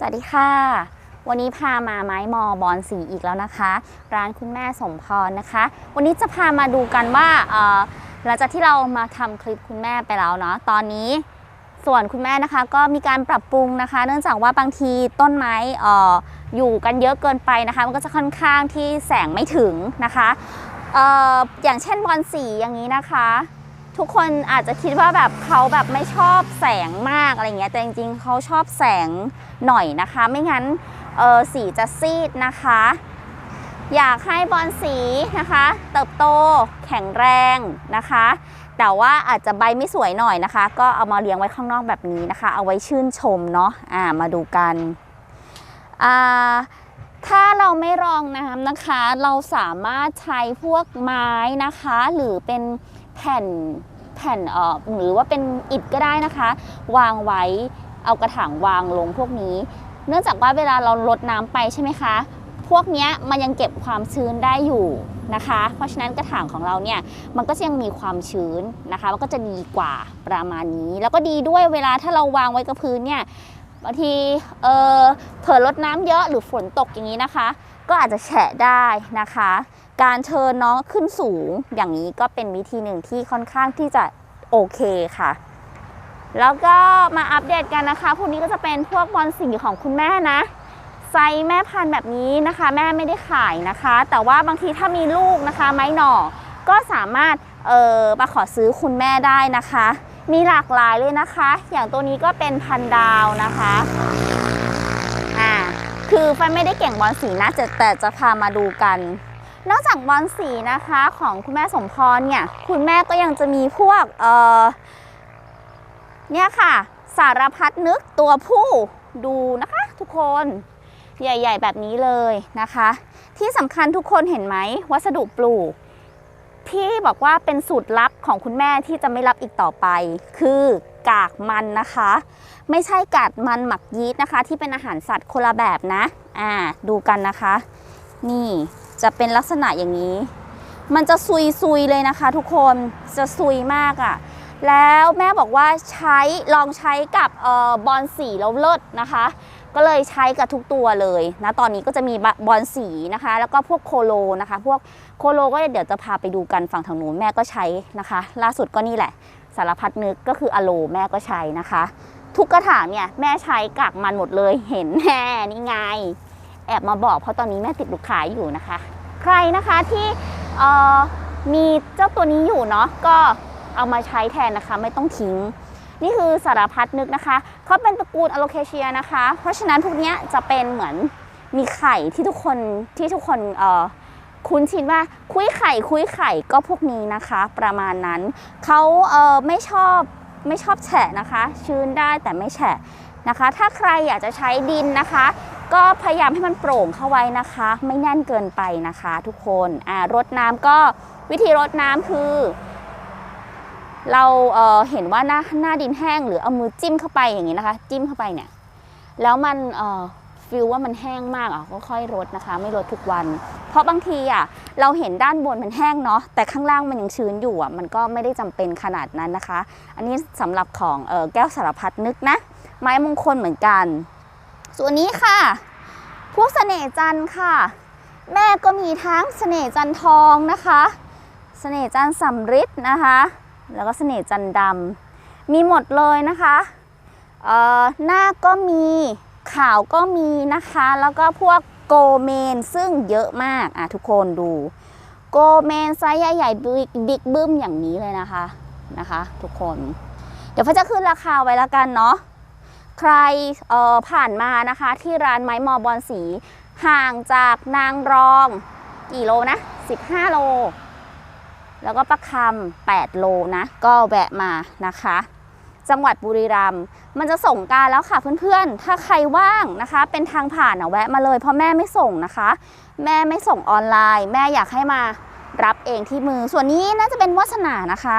สวัสดีค่ะ วันนี้พามาไม้มอบอนสีอีกแล้วนะคะ ร้านคุณแม่สมพรนะคะ วันนี้จะพามาดูกันว่าหลังจากที่เรามาทำคลิปคุณแม่ไปแล้วเนาะตอนนี้ส่วนคุณแม่นะคะก็มีการปรับปรุงนะคะ เนื่องจากว่าบางทีต้นไม้อออยู่กันเยอะเกินไปนะคะ มันก็จะค่อนข้างที่แสงไม่ถึงนะคะอออย่างเช่นบอลสีอย่างนี้นะคะ ทุกคนอาจจะคิดว่าแบบเขาแบบไม่ชอบแสงมากอะไรเงี้ยแต่จริงๆเขาชอบแสงหน่อยนะคะ ไม่งั้นเออสีจะซีดนะคะ อยากให้บอลสีนะคะ เติบโตแข็งแรงนะคะ แต่ว่าอาจจะใบไม่สวยหน่อยนะคะ ก็เอามาเลี้ยงไว้ข้างนอกแบบนี้นะคะ เอาไว้ชื่นชมเนาะอ่ามาดูกันอ่าถ้าเราไม่รองน้ำนะคะ เราสามารถใช้พวกไม้นะคะ หรือเป็นแผ่น แผ่นเอ่อหรือว่าเป็นอิฐก็ได้นะคะ วางไว้เอากระถางวางลงพวกนี้ เนื่องจากว่าเวลาเราลดน้ำไปใช่ไหมคะ พวกนี้มันยังเก็บความชื้นได้อยู่นะคะ เพราะฉะนั้นกระถางของเราเนี่ยมันก็จะยังมีความชื้นนะคะ มันก็จะดีกว่าประมาณนี้ แล้วก็ดีด้วยเวลาถ้าเราวางไว้กับพื้นเนี่ยบางทีเออเผลอลดน้ำเยอะหรือฝนตกอย่างนี้นะคะ ก็อาจจะแฉะได้นะคะ การเชิญน้องขึ้นสูงอย่างนี้ก็เป็นวิธีหนึ่งที่ค่อนข้างที่จะโอเคค่ะ แล้วก็มาอัปเดตกันนะคะ พวกนี้ก็จะเป็นพวกบอลสีของคุณแม่นะ ไซส์แม่พันธุ์แบบนี้นะคะ แม่ไม่ได้ขายนะคะ แต่ว่าบางทีถ้ามีลูกนะคะ ไม้หน่อก็สามารถเออมาขอซื้อคุณแม่ได้นะคะ มีหลากหลายเลยนะคะ อย่างตัวนี้ก็เป็นพันดาวนะคะอ่าคือไฟไม่ได้เก่งบอลสีนะแต่จะพามาดูกัน นอกจากบอลสีนะคะของคุณแม่สมพรเนี่ยคุณแม่ก็ยังจะมีพวกเออเนี่ยค่ะ สารพัดนึกตัวผู้ดูนะคะทุกคนใหญ่ ๆ แบบนี้เลยนะคะ ที่สำคัญทุกคนเห็นไหมวัสดุปลูกที่บอกว่าเป็นสูตรลับของคุณแม่ที่จะไม่รับอีกต่อไป คือกากมันนะคะ ไม่ใช่กากมันหมักยีสต์นะคะ ที่เป็นอาหารสัตว์คนละแบบนะ อ่า ดูกันนะคะ นี่ จะเป็นลักษณะอย่างนี้ มันจะซุยๆเลยนะคะ ทุกคนจะซุยมากอะ่ะ แล้วแม่บอกว่าใช้ลองใช้กับออบอลสีแล้วเลิศนะคะ ก็เลยใช้กับทุกตัวเลยนะตอนนี้ก็จะมีบอลสีนะคะ แล้วก็พวกโคโลนะคะ พวกโคโลก็เดี๋ยวจะพาไปดูกันฝั่งทางนู้นแม่ก็ใช้นะคะ ล่าสุดก็นี่แหละ สารพัดนึกก็คืออโลแม่ก็ใช้นะคะทุกกระถางเนี่ยแม่ใช้กากมันหมดเลยเห็นแน่นี่ไง แอบมาบอกเพราะตอนนี้แม่ติดลูกค้าอยู่นะคะ ใครนะคะที่มีเจ้าตัวนี้อยู่เนาะก็เอามาใช้แทนนะคะ ไม่ต้องทิ้ง นี่คือสารพัดนึกนะคะเขาเป็นตระกูลอโลเคเชียนะคะ เพราะฉะนั้นพวกนี้จะเป็นเหมือนมีไข่ที่ทุกคนที่ทุกคนเคุ้นชินว่าคุยไข่คุยไข่ก็พวกนี้นะคะ ประมาณนั้นเขาเไม่ชอบไม่ชอบแฉะนะคะ ชื้นได้แต่ไม่แฉะนะคะ ถ้าใครอยากจะใช้ดินนะคะ ก็พยายามให้มันโปร่งเข้าไว้นะคะ ไม่แน่นเกินไปนะคะทุกคนอ่ารดน้ำก็วิธีรดน้ำคือ เราเอ่อเห็นว่าหน้าหน้าดินแห้ง หรือเอามือจิ้มเข้าไปอย่างนี้นะคะ จิ้มเข้าไปเนี่ยแล้วมันเอ่อฟิลว่ามันแห้งมากอะก็ค่อยรดนะคะ ไม่รดทุกวัน เพราะบางทีอะเราเห็นด้านบนมันแห้งเนาะแต่ข้างล่างมันยังชื้นอยู่อะมันก็ไม่ได้จำเป็นขนาดนั้นนะคะ อันนี้สำหรับของเอ่อแก้วสารพัดนึกนะ ไม้มงคลเหมือนกัน ส่วนนี้ค่ะ พวกเสน่ห์จันทร์ค่ะ แม่ก็มีทั้งเสน่ห์จันทร์ทองนะคะเสน่ห์จันทร์สำริดนะคะ แล้วก็เสน่ห์จันทร์ดำมีหมดเลยนะคะเอ่อหน้าก็มีขาวก็มีนะคะ แล้วก็พวกโกเมนซึ่งเยอะมากอะทุกคนดูโกเมนไซส์ใหญ่ๆบิ๊กบ๊กบึ้มอย่างนี้เลยนะคะนะคะ ทุกคน เดี๋ยวพ่อจะขึ้นราคาไว้แล้วกันเนาะ ใครออผ่านมานะคะที่ร้านไม้มอบอลสี ห่างจากนางรองกี่โลนะ 15 โล แล้วก็ประคำ8 โลนะ ก็แวะมานะคะ จังหวัดบุรีรัมย์มันจะส่งการแล้วค่ะเพื่อนๆ ถ้าใครว่างนะคะ เป็นทางผ่านอะแวะมาเลย เพราะแม่ไม่ส่งนะคะ แม่ไม่ส่งออนไลน์ แม่อยากให้มารับเองที่มือ ส่วนนี้น่าจะเป็นวาสนานะคะ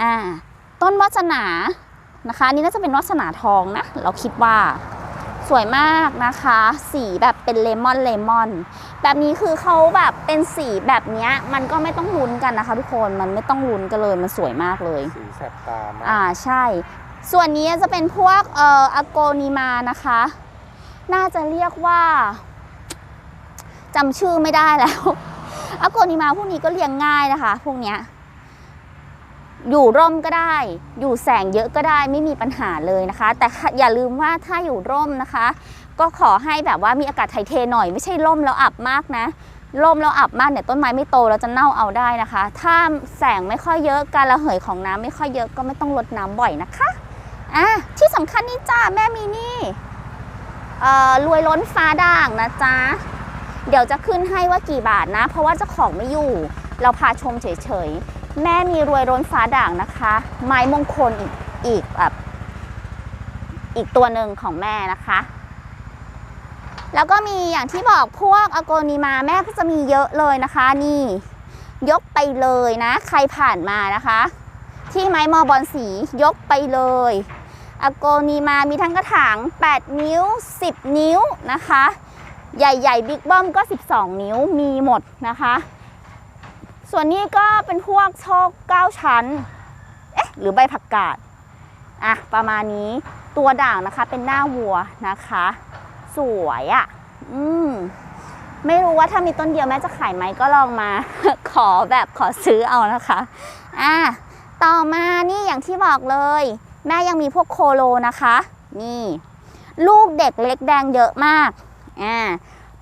อ่าต้นวาสนา นะคะอันนี่น่าจะเป็นวาสนาทองนะ เราคิดว่าสวยมากนะคะ สีแบบเป็นเลมอนเลมอน แบบนี้คือเขาแบบเป็นสีแบบเนี้ยมันก็ไม่ต้องลุ้นกันนะคะทุกคนมันไม่ต้องลุ้นกันเลยมันสวยมากเลยสีแสบตามากอ่าใช่ ส่วนนี้จะเป็นพวกเอ่ออโกนิมานะคะ น่าจะเรียกว่าจำชื่อไม่ได้แล้วอโกนิมาพวกนี้ก็เลี้ยงง่ายนะคะ พวกเนี้ย อยู่ร่มก็ได้ อยู่แสงเยอะก็ได้ไม่มีปัญหาเลยนะคะ แต่อย่าลืมว่าถ้าอยู่ร่มนะคะ ก็ขอให้แบบว่ามีอากาศถ่ายเทหน่อยไม่ใช่ร่มแล้วอับมากนะร่มแล้วอับมากเนี่ยต้นไม้ไม่โตแล้วจะเน่าเอาได้นะคะ ถ้าแสงไม่ค่อยเยอะการระเหยของน้ำไม่ค่อยเยอะก็ไม่ต้องรดน้ำบ่อยนะคะอะที่สำคัญนี่จ้าแม่มีนี่เอ่อรวยล้นฟ้าด่างนะจ๊ะเดี๋ยวจะขึ้นให้ว่ากี่บาทนะ เพราะว่าเจ้าของไม่อยู่ เราพาชมเฉยๆ แม่มีรวยล้นฟ้าด่างนะคะ ไม้มงคลอีกอีกแบบอีกตัวหนึ่งของแม่นะคะ แล้วก็มีอย่างที่บอกพวกอโกนิมาแม่ก็จะมีเยอะเลยนะคะ นี่ยกไปเลยนะ ใครผ่านมานะคะ ที่ไม้มอบอลสียกไปเลยอโกนิมามีทั้งกระถาง 8 นิ้ว 10 นิ้วนะคะ ใหญ่ๆบิ๊กบอมก็ 12 นิ้วมีหมดนะคะ ส่วนนี้ก็เป็นพวกโชค9ชั้น เอ๊ะ หรือใบผักกาด อะ ประมาณนี้ ตัวด่างนะคะเป็นหน้าวัวนะคะ สวยอะ่ะ อืม ไม่รู้ว่าถ้ามีต้นเดียวแม่จะขายไหมก็ลองมา ขอแบบขอซื้อเอานะคะ อะ ต่อมานี่อย่างที่บอกเลย แม่ยังมีพวกโคโลนะคะ นี่ ลูกเด็กเล็กแดงเยอะมาก อ่า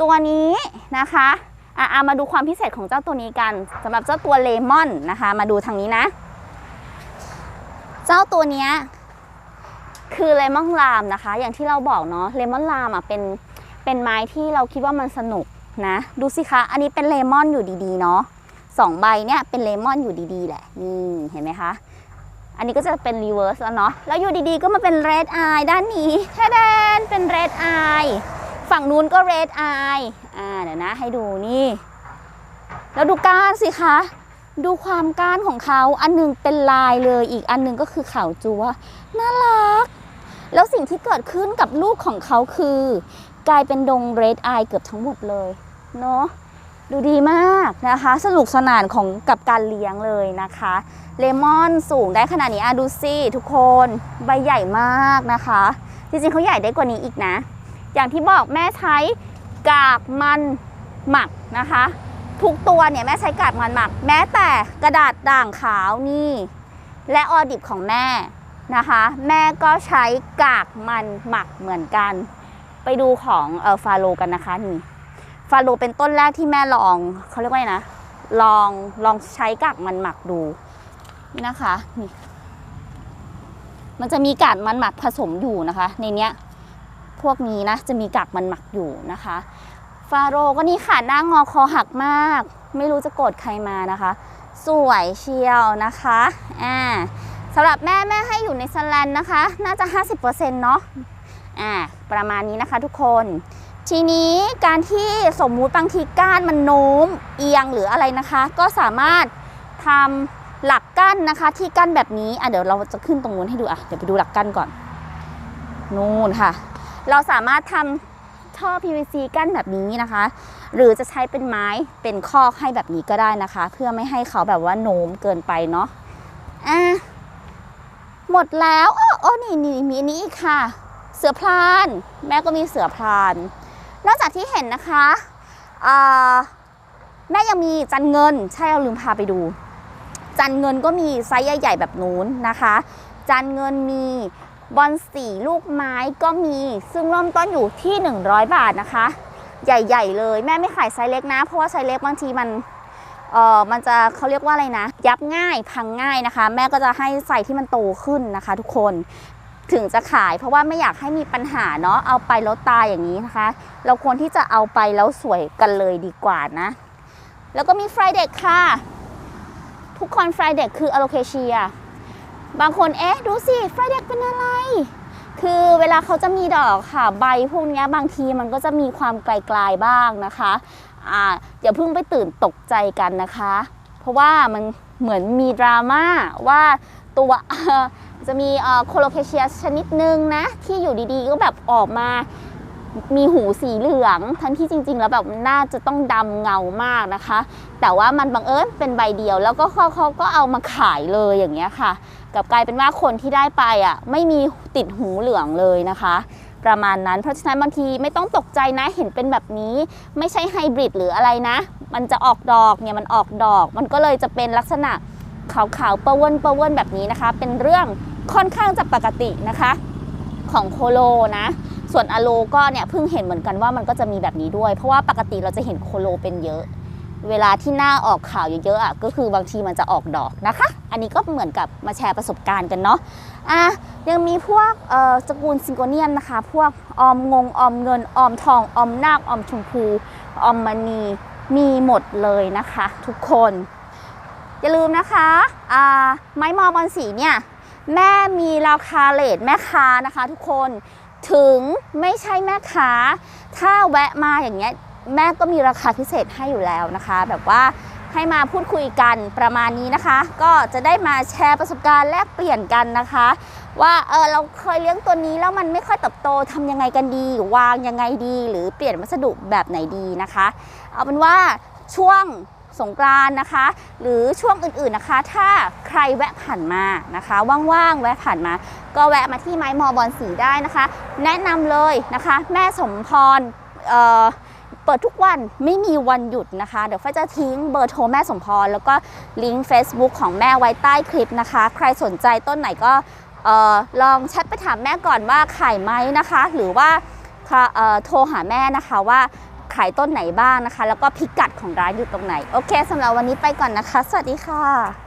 ตัวนี้นะคะ อะอะมาดูความพิเศษของเจ้าตัวนี้กันสำหรับเจ้าตัวเลมอนนะคะ มาดูทางนี้นะ เจ้าตัวเนี้ยคือเลมอนลามนะคะ อย่างที่เราบอกเนาะเลมอนลามอะเป็นเป็นไม้ที่เราคิดว่ามันสนุกนะ ดูสิคะ อันนี้เป็นเลมอนอยู่ดีๆเนาะสองใบเนี่ยเป็นเลมอนอยู่ดีๆแหละนี่เห็นไหมคะ อันนี้ก็จะเป็นรีเวิร์สแล้วเนาะแล้วอยู่ดีๆก็มาเป็นเรดอายด้านนี้แค่แดนเป็นเรดอาย ฝั่งนู้นก็เรดอายอ่าเดี๋ยวนะให้ดูนี่ แล้วดูก้านสิคะ ดูความก้านของเขาอันหนึงเป็นลายเลยอีกอันหนึงก็คือขาวจัวน่ารัก แล้วสิ่งที่เกิดขึ้นกับลูกของเขาคือ กลายเป็นดงเรดอายเกือบทั้งหมดเลยเนาะดูดีมากนะคะ สนุกสนานของกับการเลี้ยงเลยนะคะ เลมอนสูงได้ขนาดนี้อะดูสิทุกคน ใบใหญ่มากนะคะ จริงๆเขาใหญ่ได้กว่านี้อีกนะ อย่างที่บอกแม่ใช้กากมันหมักนะคะ ทุกตัวเนี่ยแม่ใช้กากมันหมัก แม้แต่กระดาษด่างขาวนี่ และออดิบของแม่นะคะ แม่ก็ใช้กากมันหมักเหมือนกัน ไปดูของเออฟาโลกันนะคะนี่ฟาโลเป็นต้นแรกที่แม่ลองเขาเรียกว่าไงนะลองลองใช้กากมันหมักดูนี่นะคะนี่มันจะมีกากมันหมักผสมอยู่นะคะ ในเนี้ย พวกนี้นะจะมีกากมันหมักอยู่นะคะ ฟาโรก็นี่ค่ะหน้างอคอหักมาก ไม่รู้จะโกรธใครมานะคะ สวยเชียวนะคะอ่าสำหรับแม่แม่ให้อยู่ในสแลนนะคะ น่าจะ 50%เนาะอ่าประมาณนี้นะคะทุกคนทีนี้การที่สมมุติบางทีก้านมันโน้มเอียงหรืออะไรนะคะ ก็สามารถทำหลักกั้นนะคะ ที่กั้นแบบนี้อะเดี๋ยวเราจะขึ้นตรงนู้นให้ดูอะเดี๋ยวไปดูหลักกั้นก่อนนู่นค่ะ เราสามารถทำท่อ PVC กั้นแบบนี้นะคะ หรือจะใช้เป็นไม้เป็นคอกให้แบบนี้ก็ได้นะคะ เพื่อไม่ให้เขาแบบว่าโน้มเกินไปเนาะอะหมดแล้วอ้ออ้นี่นี่มีนนี้อีกค่ะ เสือพราน แม่ก็มีเสือพราน นอกจากที่เห็นนะคะอ่าแม่ยังมีจันเงิน ใช่เราลืมพาไปดู จันเงินก็มีไซส์ใหญ่ ๆ แบบนู้นนะคะ จันเงินมี บอลสีลูกไม้ก็มีซึ่งเริ่มต้นอยู่ที่ 100 บาทนะคะ ใหญ่ๆเลยแม่ไม่ขายไซส์เล็กนะ เพราะว่าไซส์เล็กบางทีมันเออมันจะเขาเรียกว่าอะไรนะ ยับง่ายพังง่ายนะคะ แม่ก็จะให้ใส่ที่มันโตขึ้นนะคะ ทุกคนถึงจะขายเพราะว่าไม่อยากให้มีปัญหาเนาะเอาไปแล้วตายอย่างนี้นะคะ เราควรที่จะเอาไปแล้วสวยกันเลยดีกว่านะ แล้วก็มีฟเด็กค่ะ ทุกคนฟเด็กคืออโลเคเชีย บางคนเอ๊ะดูสิไฟเด็กเป็นอะไร คือเวลาเขาจะมีดอกค่ะ ใบพวกนี้บางทีมันก็จะมีความไกลๆบ้างนะคะอ่าอย่าเพิ่งไปตื่นตกใจกันนะคะ เพราะว่ามันเหมือนมีดราม่าว่าตัวจะมีโคโลเคเชียชนิดนึงนะ ที่อยู่ดีๆ ก็แบบออกมามีหูสีเหลือง ทั้งที่จริง ๆ แล้วแบบน่าจะต้องดำเงามากนะคะ แต่ว่ามันบังเอิญเป็นใบเดียว แล้วก็เขาก็เอามาขายเลยอย่างเงี้ยค่ะ กลับกลายเป็นว่าคนที่ได้ไปอะไม่มีติดหูเหลืองเลยนะคะ ประมาณนั้น เพราะฉะนั้นบางทีไม่ต้องตกใจนะเห็นเป็นแบบนี้ ไม่ใช่ไฮบริดหรืออะไรนะ มันจะออกดอกเนี่ยมันออกดอก มันก็เลยจะเป็นลักษณะขาวๆเปเวินเปเวินแบบนี้นะคะ เป็นเรื่องค่อนข้างจะปกตินะคะของโคโลนะ ส่วนอะโลก็เนี่ยเพิ่งเห็นเหมือนกันว่ามันก็จะมีแบบนี้ด้วย เพราะว่าปกติเราจะเห็นโคโลเป็นเยอะ เวลาที่หน้าออกข่าวเยอะๆอะก็คือบางทีมันจะออกดอกนะคะ อันนี้ก็เหมือนกับมาแชร์ประสบการณ์กันเนาะอะยังมีพวกเอ่อสกุลซิงโกเนียนนะคะ พวกออมงงออมเงินออมทองออมนาคออมชมพูออมมณีมีหมดเลยนะคะ ทุกคน อย่าลืมนะคะอ่าไม้มอบอลสีเนี่ยแม่มีราคาเลทแม่ค้านะคะ ทุกคนถึงไม่ใช่แม่ค้า ถ้าแวะมาอย่างเงี้ย แม่ก็มีราคาพิเศษให้อยู่แล้วนะคะ แบบว่าให้มาพูดคุยกันประมาณนี้นะคะ ก็จะได้มาแชร์ประสบการณ์แลกเปลี่ยนกันนะคะ ว่าเออเราเคยเลี้ยงตัวนี้แล้วมันไม่ค่อยเติบโตทำยังไงกันดี วางยังไงดี หรือเปลี่ยนวัสดุแบบไหนดีนะคะ เอาเป็นว่าช่วงสงกรานนะคะ หรือช่วงอื่นๆนะคะ ถ้าใครแวะผ่านมานะคะว่างๆแวะผ่านมา ก็แวะมาที่ไม้มอบอลสีได้นะคะ แนะนำเลยนะคะ แม่สมพรเอ่อ เปิดทุกวันไม่มีวันหยุดนะคะ เดี๋ยวฟ้าจะทิ้งเบอร์โทรแม่สมพร แล้วก็ลิงก์ Facebook ของแม่ไว้ใต้คลิปนะคะ ใครสนใจต้นไหนก็ลองแชทไปถามแม่ก่อนว่าขายไหมนะคะ หรือว่าโทรหาแม่นะคะว่าขายต้นไหนบ้างนะคะ แล้วก็พิกัดของร้านอยู่ตรงไหน โอเคสำหรับวันนี้ไปก่อนนะคะ สวัสดีค่ะ